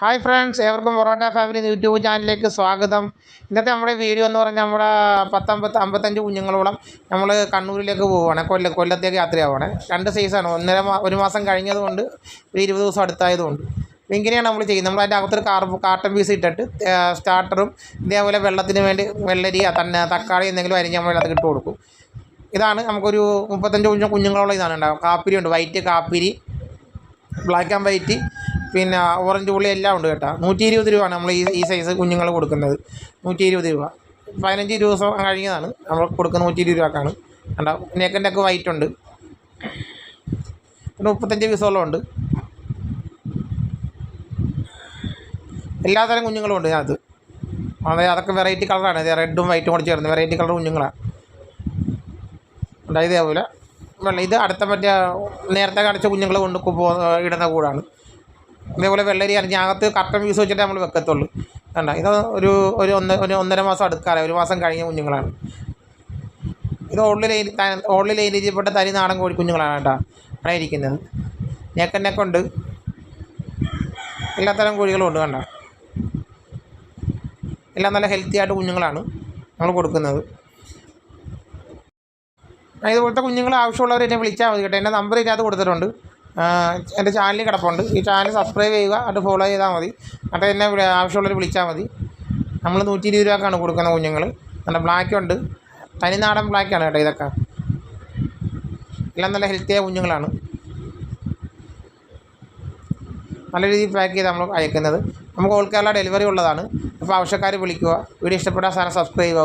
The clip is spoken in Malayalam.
ഹായ് ഫ്രണ്ട്സ് ഏവർക്കും പൊറോട്ട ഫാമിലി യൂട്യൂബ് ചാനലിലേക്ക് സ്വാഗതം. ഇന്നത്തെ നമ്മുടെ വീഡിയോ എന്ന് പറഞ്ഞാൽ നമ്മുടെ പത്തമ്പത്ത് അമ്പത്തഞ്ച് കുഞ്ഞുങ്ങളോളം നമ്മൾ കണ്ണൂരിലേക്ക് പോവുകയാണ്. കൊല്ലം കൊല്ലത്തേക്ക് യാത്രയാവുകയാണ്. രണ്ട് സൈസാണ് ഒന്നര ഒരു മാസം കഴിഞ്ഞതുകൊണ്ട് ഒരു ഇരുപത് ദിവസം അടുത്തായതുകൊണ്ട്. ഇങ്ങനെയാണ് നമ്മൾ ചെയ്യുന്നത്. നമ്മൾ അതിന്റെ അകത്തൊരു കാർ കാട്ടൻ പീസ് ഇട്ടിട്ട് സ്റ്റാർട്ടറും ഇതേപോലെ വെള്ളത്തിന് വേണ്ടി വെള്ളരി തന്നെ തക്കാളി എന്തെങ്കിലും അരിഞ്ഞ് നമ്മൾ അതൊക്കെ ഇട്ട് കൊടുക്കും. ഇതാണ് നമുക്കൊരു മുപ്പത്തഞ്ച് കുഞ്ഞു കുഞ്ഞുങ്ങളോളം ഇതാണ് ഉണ്ടാകും കാപ്പിരി ഉണ്ട് വൈറ്റ് കാപ്പിരി ബ്ലാക്ക് ആൻഡ് വൈറ്റ് പിന്നെ ഓറഞ്ച് പുള്ളി എല്ലാം ഉണ്ട് കേട്ടോ. നൂറ്റി ഇരുപത് രൂപയാണ് നമ്മൾ ഈ ഈ സൈസ് കുഞ്ഞുങ്ങൾ കൊടുക്കുന്നത്. നൂറ്റി ഇരുപത് രൂപ. പതിനഞ്ച് ദിവസം കഴിഞ്ഞതാണ്. നമ്മൾ കൊടുക്കുന്ന നൂറ്റി ഇരുപത് രൂപക്കാണ്. കണ്ടോ നെക്കിന്റെ ഒക്കെ വൈറ്റ് ഉണ്ട്. പിന്നെ മുപ്പത്തഞ്ച് ദിവസമുള്ള ഉണ്ട്. എല്ലാതരം കുഞ്ഞുങ്ങളും ഉണ്ട് അതിനകത്ത് അതായത് അതൊക്കെ വെറൈറ്റി കളറാണ് ഇത് റെഡും വൈറ്റും കൂടി ചേർന്ന് വെറൈറ്റി കളർ കുഞ്ഞുങ്ങളാണ് ഉണ്ടായത് ഇതേപോലെ. വെള്ള ഇത് അടുത്ത മറ്റേ നേരത്തെ കാണിച്ച കുഞ്ഞുങ്ങൾ കൊണ്ട് ഇടുന്ന കൂടാണ്. ഇതേപോലെ വെള്ളരി അരിഞ്ഞ് അകത്ത് കട്ടൻ യൂസ് വെച്ചിട്ട് നമ്മൾ വെക്കത്തുള്ളൂ. വേണ്ട ഇത് ഒരു ഒരു ഒന്ന് ഒരു ഒന്നര മാസം അടുക്കാറ് ഒരു മാസം കഴിഞ്ഞ കുഞ്ഞുങ്ങളാണ്. ഇത് ഓൾഡിൽ ഓൾഡിൽ ഏരിയപ്പെട്ട തരി നാടൻ കോഴി കുഞ്ഞുങ്ങളാണ് കേട്ടോ. അവിടെ ഇരിക്കുന്നത്. കൊണ്ട് എല്ലാത്തരം കോഴികളും ഉണ്ട് കണ്ട? എല്ലാം നല്ല ഹെൽത്തി ആയിട്ട് കുഞ്ഞുങ്ങളാണ് നമ്മൾ കൊടുക്കുന്നത്. ഇതുപോലത്തെ കുഞ്ഞുങ്ങൾ ആവശ്യമുള്ളവർ എന്നെ വിളിച്ചാൽ മതി കേട്ടോ. എന്റെ നമ്പർ ഇതിനകത്ത് കൊടുത്തിട്ടുണ്ട്. എന്റെ ചാനലിൽ കിടപ്പുണ്ട്. ഈ ചാനൽ സബ്സ്ക്രൈബ് ചെയ്യുക അത് ഫോളോ ചെയ്താൽ മതി. എന്നിട്ട് എന്നെ ആവശ്യമുള്ളവർ വിളിച്ചാൽ മതി. നമ്മൾ നൂറ്റി ഇരുപത് രൂപക്കാണ് കൊടുക്കുന്ന കുഞ്ഞുങ്ങൾ നല്ല ബ്ലാക്ക് ഉണ്ട്. തനിനാടൻ ബ്ലാക്കാണ് കേട്ടോ ഇതൊക്കെ. എല്ലാം നല്ല ഹെൽത്തിയായ കുഞ്ഞുങ്ങളാണ്. നല്ല രീതിയിൽ പാക്ക് ചെയ്ത് നമ്മൾ അയക്കുന്നത്. നമുക്ക് ഓൾ കേരള ഡെലിവറി ഉള്ളതാണ്. അപ്പോൾ ആവശ്യക്കാർ വിളിക്കുക. വീഡിയോ ഇഷ്ടപ്പെട്ടാൽ സാധനം സബ്സ്ക്രൈബ് ചെയ്യുക